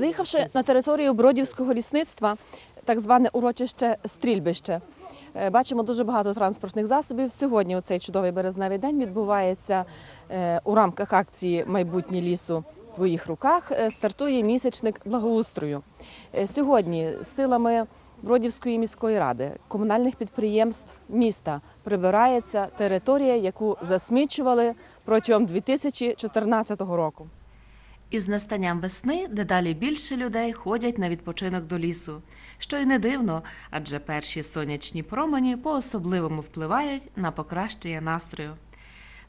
Заїхавши на територію Бродівського лісництва, так зване урочище Стрільбище, е, бачимо дуже багато транспортних засобів. Сьогодні, у цей чудовий березневий день, відбувається е, у рамках акції Майбутнє лісу в твоїх руках. е, Стартує місячник благоустрою. Сьогодні силами Бродівської міської ради, комунальних підприємств міста прибирається територія, яку засмічували протягом 2014 року. Із настанням весни дедалі більше людей ходять на відпочинок до лісу, що й не дивно, адже перші сонячні промені по-особливому впливають на покращення настрою.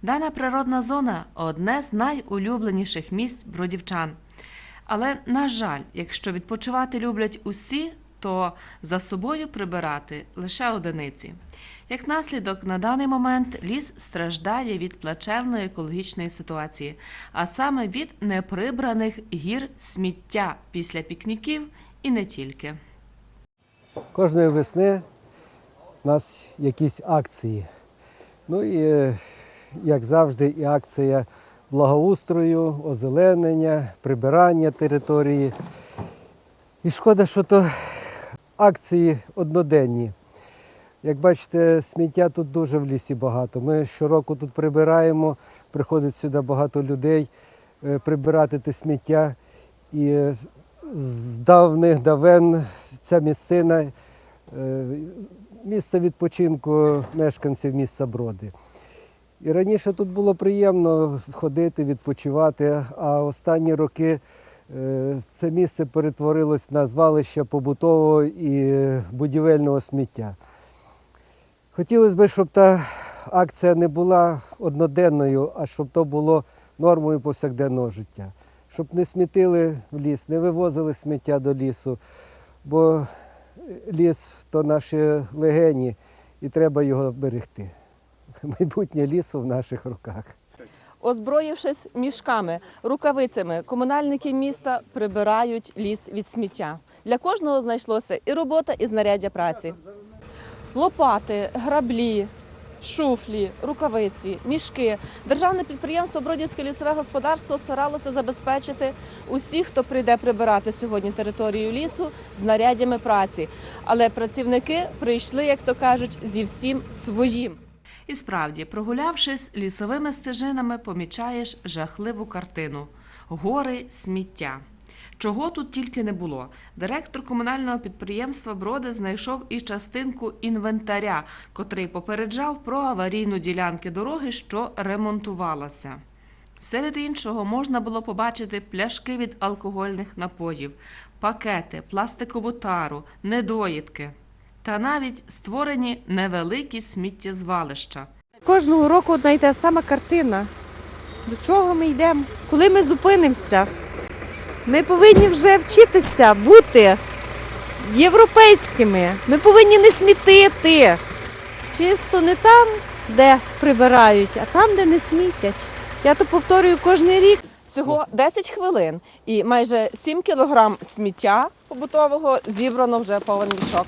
Дана природна зона одне з найулюбленіших місць бродівчан. Але, на жаль, якщо відпочивати люблять усі, то за собою прибирати лише одиниці. Як наслідок, на даний момент ліс страждає від плачевної екологічної ситуації, а саме від неприбраних гір сміття після пікніків і не тільки. Кожної весни у нас якісь акції. Ну і, е, як завжди, і акція благоустрою, озеленення, прибирання території. І шкода, що то акції одноденні. Як бачите, сміття тут дуже в лісі багато. Ми щороку тут прибираємо, приходить сюди багато людей е, прибирати те сміття. І з давних давен ця місцина е, місце відпочинку мешканців міста Броди. І раніше тут було приємно ходити, відпочивати, а останні роки це місце перетворилось на звалище побутового і будівельного сміття. Хотілося б, щоб та акція не була одноденною, а щоб то було нормою повсякденного життя. Щоб не смітили в ліс, не вивозили сміття до лісу, бо ліс то наші легені і треба його берегти. Майбутнє лісу в наших руках. Озброївшись мішками, рукавицями, комунальники міста прибирають ліс від сміття. Для кожного знайшлося і робота, і знаряддя праці. Лопати, граблі, шуфлі, рукавиці, мішки. Державне підприємство Бродівське лісове господарство старалося забезпечити усіх, хто прийде прибирати сьогодні територію лісу, знаряддями праці. Але працівники прийшли, як то кажуть, зі всім своїм. І справді, прогулявшись лісовими стежинами, помічаєш жахливу картину гори сміття. Чого тут тільки не було. Директор комунального підприємства Броди знайшов і частинку інвентаря, котрий попереджав про аварійну ділянки дороги, що ремонтувалася. Серед іншого можна було побачити пляшки від алкогольних напоїв, пакети, пластикову тару, недоїдки та навіть створені невеликі сміттєзвалища. Кожного року одна й та сама картина. До чого ми йдемо? Коли ми зупинимося? Ми повинні вже вчитися бути європейськими. Ми повинні не смітити. Чисто не там, де прибирають, а там, де не смітять. Я то повторюю кожен рік. Всього 10 хвилин і майже 7 кілограм сміття побутового зібрано вже повен мішок.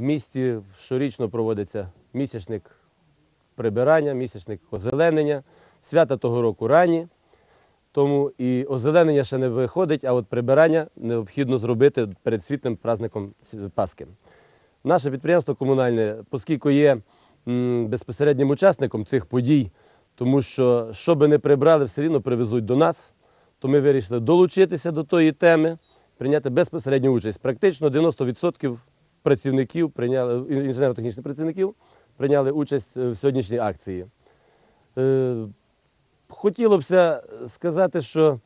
В місті щорічно проводиться місячник прибирання, місячник озеленення. Свята того року ранні, тому і озеленення ще не виходить, а от прибирання необхідно зробити перед світним праздником Пасхи. Наше підприємство комунальне, оскільки є безпосереднім учасником цих подій, тому що що би не прибрали, все рівно привезуть до нас, то ми вирішили долучитися до тої теми, прийняти безпосередню участь. Практично 90% працівників прийняли інженерно-технічних працівників прийняли участь е, в сьогоднішній акції. Е, Хотілося б сказати, що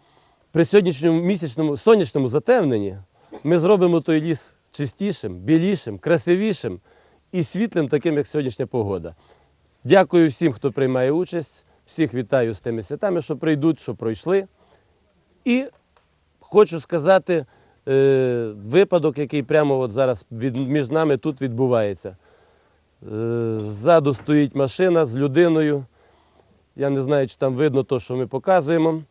при сьогоднішньому місячному сонячному затемненні ми зробимо той ліс чистішим, білішим, красивішим і світлим, таким, як сьогоднішня погода. Дякую всім, хто приймає участь. Всіх вітаю з тими святами, що прийдуть, що пройшли. І хочу сказати е, випадок, який прямо от зараз від, між нами тут відбувається. Е, Ззаду стоїть машина з людиною. Я не знаю, чи там видно те, що ми показуємо.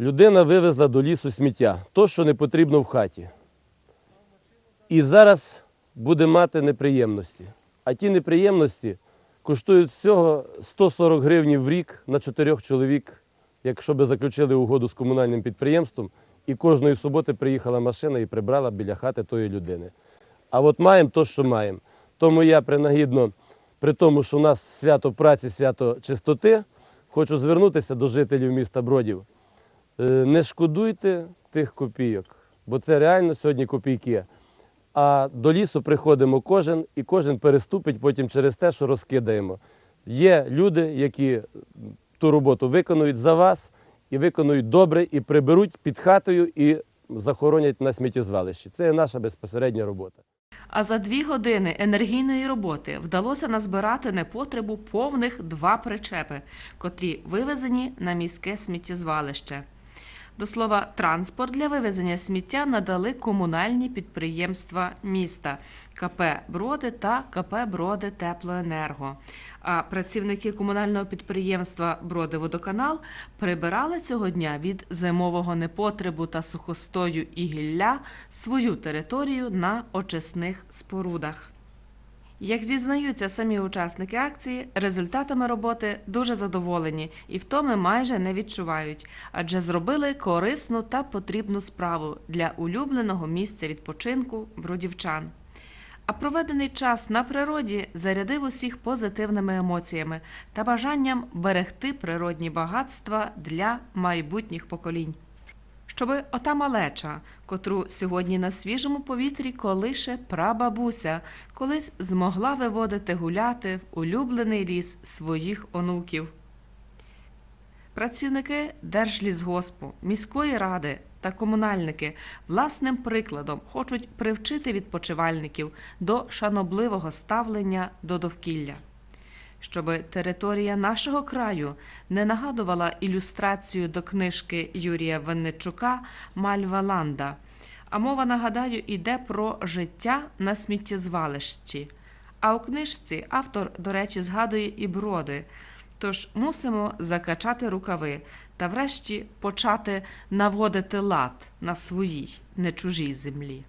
Людина вивезла до лісу сміття, то, що не потрібно в хаті. І зараз буде мати неприємності. А ті неприємності, коштують всього 140 гривень в рік на чотирьох чоловік, якщо би заключили угоду з комунальним підприємством, і кожної суботи приїхала машина і прибрала біля хати тої людини. А от маємо то, що маємо. Тому я принагідно, при тому, що у нас свято праці, свято чистоти, хочу звернутися до жителів міста Бродів. Е, Не шкодуйте тих копійок, бо це реально сьогодні копійки. А до лісу приходимо кожен, і кожен переступить потім через те, що розкидаємо. Є люди, які ту роботу виконують за вас, і виконують добре, і приберуть під хатою, і захоронять на сміттєзвалищі. Це наша безпосередня робота. А за дві години енергійної роботи вдалося назбирати непотребу повних два причепи, котрі вивезені на міське сміттєзвалище. До слова, транспорт для вивезення сміття надали комунальні підприємства міста КП Броди та КП Броди Теплоенерго. А працівники комунального підприємства Бродиводоканал прибирали цього дня від зимового непотребу та сухостою і гілля свою територію на очисних спорудах. Як зізнаються самі учасники акції, результатами роботи дуже задоволені і втоми майже не відчувають, адже зробили корисну та потрібну справу для улюбленого місця відпочинку бродівчан. А проведений час на природі зарядив усіх позитивними емоціями та бажанням берегти природні багатства для майбутніх поколінь. Щоби ота малеча, котру сьогодні на свіжому повітрі колише прабабуся, колись змогла виводити гуляти в улюблений ліс своїх онуків. Працівники Держлісгоспу, міської ради та комунальники власним прикладом хочуть привчити відпочивальників до шанобливого ставлення до довкілля. Щоби територія нашого краю не нагадувала ілюстрацію до книжки Юрія Винничука Мальва Ланда. А мова, нагадаю, іде про життя на сміттєзвалищі. А у книжці автор, до речі, згадує і броди. Тож мусимо закачати рукави та врешті почати наводити лад на своїй, не чужій землі.